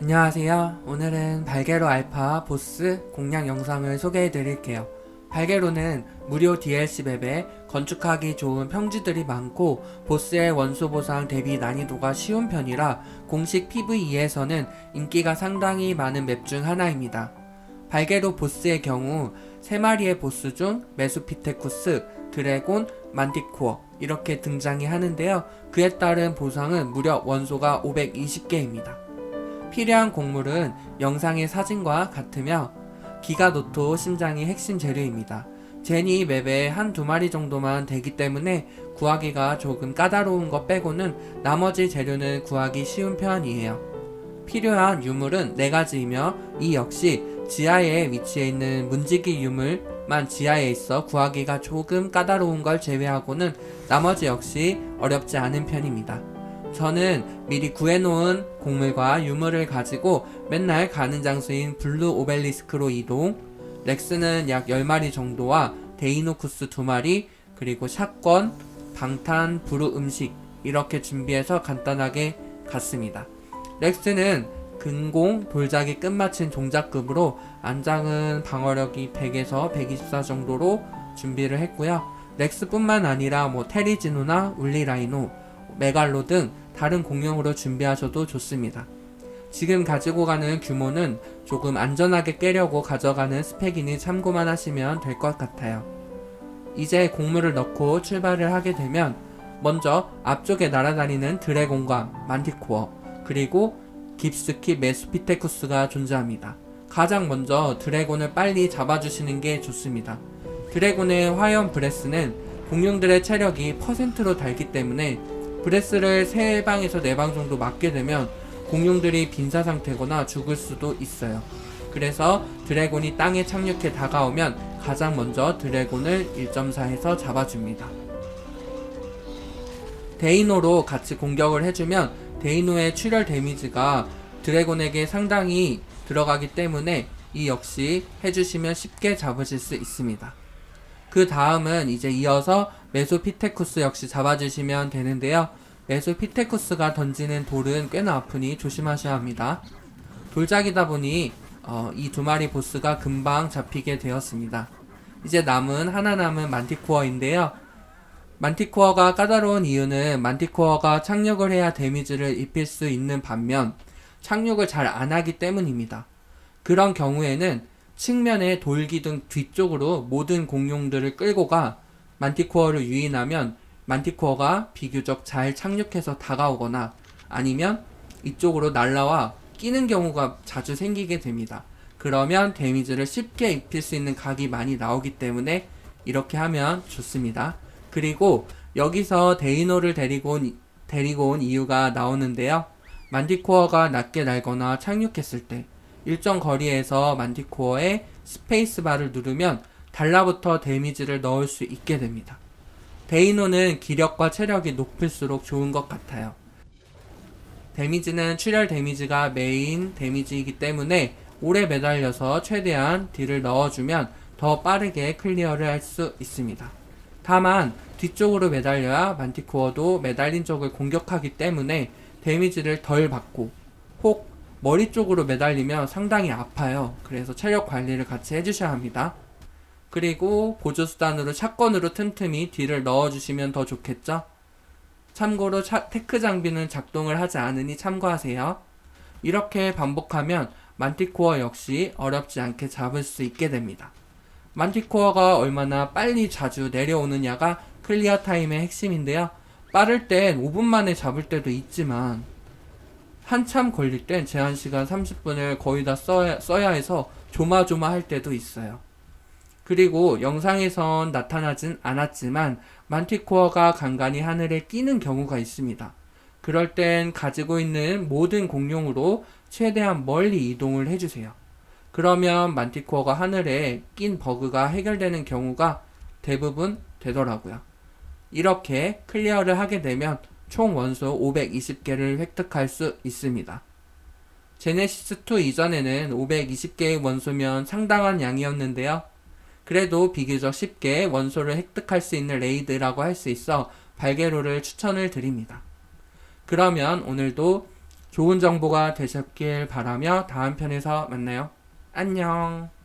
안녕하세요. 오늘은 발게로 알파 보스 공략 영상을 소개해 드릴게요. 발게로는 무료 DLC 맵에 건축하기 좋은 평지들이 많고 보스의 원소 보상 대비 난이도가 쉬운 편이라 공식 PVE에서는 인기가 상당히 많은 맵 중 하나입니다. 발게로 보스의 경우 3마리의 보스 중 메수피테쿠스, 드래곤, 만티코어 이렇게 등장이 하는데요. 그에 따른 보상은 무려 원소가 520개입니다. 필요한 곡물은 영상의 사진과 같으며 기가 노토 심장이 핵심 재료입니다. 제니 맵에 한 두 마리 정도만 되기 때문에 구하기가 조금 까다로운 것 빼고는 나머지 재료는 구하기 쉬운 편이에요. 필요한 유물은 네 가지이며 이 역시 지하에 위치해 있는 문지기 유물만 지하에 있어 구하기가 조금 까다로운 걸 제외하고는 나머지 역시 어렵지 않은 편입니다. 저는 미리 구해놓은 곡물과 유물을 가지고 맨날 가는 장소인 블루 오벨리스크로 이동, 렉스는 약 10마리 정도와 데이노쿠스 2마리, 그리고 샷건, 방탄, 부루 음식 이렇게 준비해서 간단하게 갔습니다. 렉스는 근공, 돌작이 끝마친 종작급으로 안장은 방어력이 100에서 124 정도로 준비를 했고요. 렉스뿐만 아니라 뭐 테리지노나 울리라이노, 메갈로 등 다른 공룡으로 준비하셔도 좋습니다. 지금 가지고 가는 규모는 조금 안전하게 깨려고 가져가는 스펙이니 참고만 하시면 될 것 같아요. 이제 곡물을 넣고 출발을 하게 되면 먼저 앞쪽에 날아다니는 드래곤과 만티코어 그리고 깊숙이 메스피테쿠스가 존재합니다. 가장 먼저 드래곤을 빨리 잡아주시는 게 좋습니다. 드래곤의 화염 브레스는 공룡들의 체력이 퍼센트로 달기 때문에 브레스를 3방에서 4방 정도 맞게 되면 공룡들이 빈사 상태거나 죽을 수도 있어요. 그래서 드래곤이 땅에 착륙해 다가오면 가장 먼저 드래곤을 1.4에서 잡아줍니다. 데이노로 같이 공격을 해주면 데이노의 출혈 데미지가 드래곤에게 상당히 들어가기 때문에 이 역시 해주시면 쉽게 잡으실 수 있습니다. 그 다음은 이제 이어서 메소피테쿠스 역시 잡아주시면 되는데요. 메소피테쿠스가 던지는 돌은 꽤나 아프니 조심하셔야 합니다. 돌작이다 보니 어, 이 두 마리 보스가 금방 잡히게 되었습니다. 이제 남은 하나 남은 만티코어인데요. 만티코어가 까다로운 이유는 만티코어가 착륙을 해야 데미지를 입힐 수 있는 반면 착륙을 잘 안 하기 때문입니다. 그런 경우에는 측면의 돌기둥 뒤쪽으로 모든 공룡들을 끌고 가 만티코어를 유인하면 만티코어가 비교적 잘 착륙해서 다가오거나 아니면 이쪽으로 날라와 끼는 경우가 자주 생기게 됩니다. 그러면 데미지를 쉽게 입힐 수 있는 각이 많이 나오기 때문에 이렇게 하면 좋습니다. 그리고 여기서 데이노를 데리고 온, 데리고 온 이유가 나오는데요. 만티코어가 낮게 날거나 착륙했을 때 일정 거리에서 만티코어의 스페이스바를 누르면 달라붙어 데미지를 넣을 수 있게 됩니다. 데이노는 기력과 체력이 높을수록 좋은 것 같아요. 데미지는 출혈 데미지가 메인 데미지이기 때문에 오래 매달려서 최대한 딜을 넣어주면 더 빠르게 클리어를 할 수 있습니다. 다만 뒤쪽으로 매달려야 만티코어도 매달린 쪽을 공격하기 때문에 데미지를 덜 받고 혹 머리 쪽으로 매달리면 상당히 아파요. 그래서 체력 관리를 같이 해주셔야 합니다. 그리고 보조수단으로 샷건으로 틈틈이 딜을 넣어주시면 더 좋겠죠? 참고로 차- 테크 장비는 작동을 하지 않으니 참고하세요. 이렇게 반복하면 만티코어 역시 어렵지 않게 잡을 수 있게 됩니다. 만티코어가 얼마나 빨리 자주 내려오느냐가 클리어 타임의 핵심인데요. 빠를 땐 5분 만에 잡을 때도 있지만 한참 걸릴 땐 제한 시간 30분을 거의 다 써야, 써야 해서 조마조마할 때도 있어요. 그리고 영상에선 나타나진 않았지만 만티코어가 간간히 하늘에 끼는 경우가 있습니다. 그럴 땐 가지고 있는 모든 공룡으로 최대한 멀리 이동을 해주세요. 그러면 만티코어가 하늘에 낀 버그가 해결되는 경우가 대부분 되더라고요. 이렇게 클리어를 하게 되면 총 원소 520개를 획득할 수 있습니다. 제네시스2 이전에는 520개의 원소면 상당한 양이었는데요. 그래도 비교적 쉽게 원소를 획득할 수 있는 레이드라고 할 수 있어 발게로를 추천을 드립니다. 그러면 오늘도 좋은 정보가 되셨길 바라며 다음 편에서 만나요. 안녕.